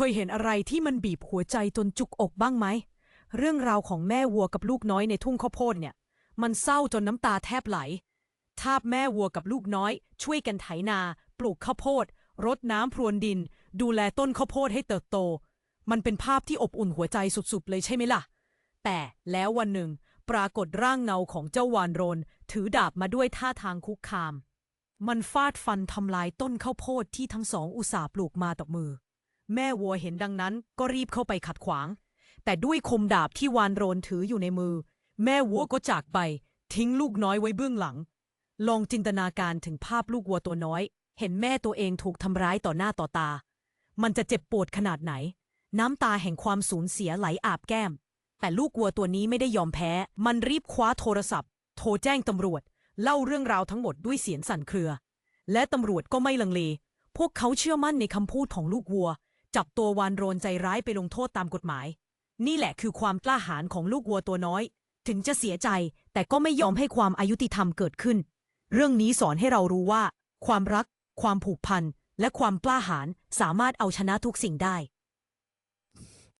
เคยเห็นอะไรที่มันบีบหัวใจจนจุกอกบ้างไหม เรื่องราวของแม่วัวกับลูกน้อยในทุ่งข้าวโพดเนี่ย มันเศร้าจนน้ำตาแทบไหล ทาบแม่วัวกับลูกน้อย ช่วยกันไถนา ปลูกข้าวโพด รดน้ำพรวนดิน ดูแลต้นข้าวโพดให้เติบโต มันเป็นภาพที่อบอุ่นหัวใจสุดๆเลยใช่ไหมล่ะ แต่แล้ววันหนึ่ง ปรากฏร่างเงาของเจ้าวานโรน ถือดาบมาด้วยท่าทางคุกคาม มันฟาดฟันทำลายต้นข้าวโพดที่ทั้งสองอุตส่าห์ปลูกมากับมือ แม่วัวเห็นดังนั้นก็รีบเข้าไปขัดขวาง แต่ด้วยคมดาบที่วานโรนถืออยู่ในมือ แม่วัวก็จากไป ทิ้งลูกน้อยไว้เบื้องหลัง ลองจินตนาการถึงภาพลูกวัวตัวน้อย เห็นแม่ตัวเองถูกทำร้ายต่อหน้าต่อตา มันจะเจ็บปวดขนาดไหน น้ำตาแห่งความสูญเสียไหลอาบแก้ม แต่ลูกวัวตัวนี้ไม่ได้ยอมแพ้ มันรีบคว้าโทรศัพท์ โทรแจ้งตำรวจ เล่าเรื่องราวทั้งหมดด้วยเสียงสั่นเครือ และตำรวจก็ไม่ลังเล พวกเขาเชื่อมั่นในคำพูดของลูกวัว จับตัววานโรนใจร้ายไปลงโทษตามกฎหมาย นี่แหละคือความกล้าหาญของลูกวัวตัวน้อย ถึงจะเสียใจแต่ก็ไม่ยอมให้ความอายุติธรรมเกิดขึ้น เรื่องนี้สอนให้เรารู้ว่า ความรัก ความผูกพัน และความกล้าหาญสามารถเอาชนะทุกสิ่งได้